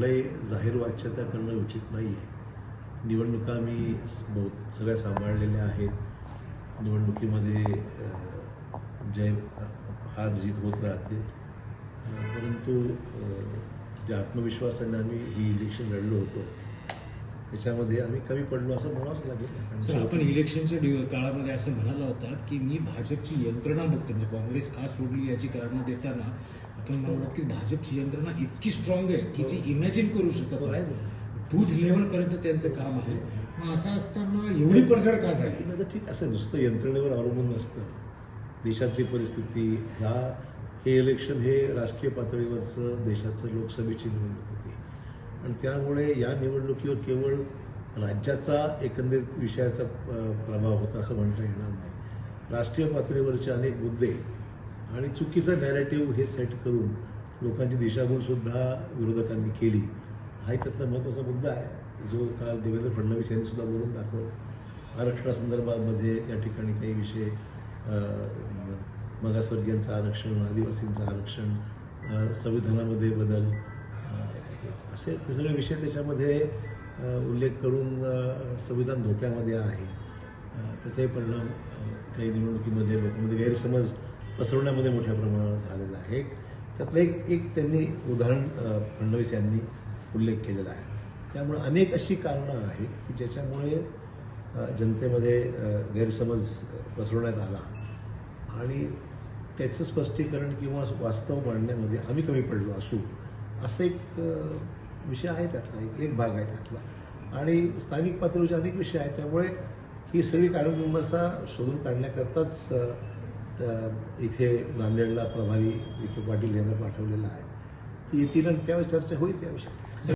कुठलंही जाहीर वाच्यता करणं उचित नाही आहे निवडणुका मी बहुत सगळ्या सांभाळलेल्या आहेत. निवडणुकीमध्ये जय हार जीत होत राहते. परंतु जे आत्मविश्वासाने आम्ही ही इलेक्शन लढलो होतो त्याच्यामध्ये आम्ही कमी पडलो असं म्हणावंच लागेल. सर आपण इलेक्शनच्या काळामध्ये असं म्हणाला होतात की मी भाजपची यंत्रणा बघतो म्हणजे काँग्रेस का सोडली याची कारणं देताना आपण म्हणत की भाजपची यंत्रणा इतकी स्ट्रॉंग आहे की जी इमॅजिन करू शकत हो, नाही. बूथ लेवल पर्यंत त्यांचं काम आहे. मग असं असताना एवढी पडझड का झाली? ठीक असं नुसतं यंत्रणेवर अवलंबून नसतं. देशातली परिस्थिती ह्या हे इलेक्शन हे राष्ट्रीय पातळीवरचं देशाचं लोकसभेची निवडणूक होती. आणि त्यामुळे या निवडणुकीवर केवळ राज्याचा एकंदरीत विषयाचा प्रभाव होता असं म्हणता येणार नाही. राष्ट्रीय पातळीवरचे अनेक मुद्दे आणि चुकीचं नॅरेटिव्ह हे सेट करून लोकांची दिशाभूलसुद्धा विरोधकांनी केली. हा एक त्यातला महत्त्वाचा मुद्दा आहे. जो काल देवेंद्र फडणवीस यांनी सुद्धा बोलून दाखवला. आरक्षणासंदर्भामध्ये या ठिकाणी काही विषय अ, मागासवर्गीयांचं आरक्षण आदिवासींचं आरक्षण संविधानामध्ये बदल असे सगळे विषय त्याच्यामध्ये उल्लेख करून संविधान धोक्यामध्ये आहे. त्याचाही परिणाम त्या निवडणुकीमध्ये लोकांमध्ये गैरसमज पसरवण्यामध्ये मोठ्या प्रमाणावर झालेला आहे. त्यातलं एक एक त्यांनी उदाहरण फडणवीस यांनी उल्लेख केलेला आहे. त्यामुळे अनेक अशी कारणं आहेत की ज्याच्यामुळे जनतेमध्ये गैरसमज पसरवण्यात आला. आणि त्याचं स्पष्टीकरण किंवा वास्तव मांडण्यामध्ये आम्ही कमी पडलो असू असं एक विषय आहे त्यातला एक एक भाग आहे त्यातला. आणि स्थानिक पातळीचे अनेक विषय आहेत त्यामुळे ही सगळी कारणमीमांसा शोधून काढण्याकरताच इथे नांदेडला प्रभारी विखे पाटील यांना पाठवलेला आहे. ती येतील आणि त्यावेळी चर्चा होईल त्याविषयी.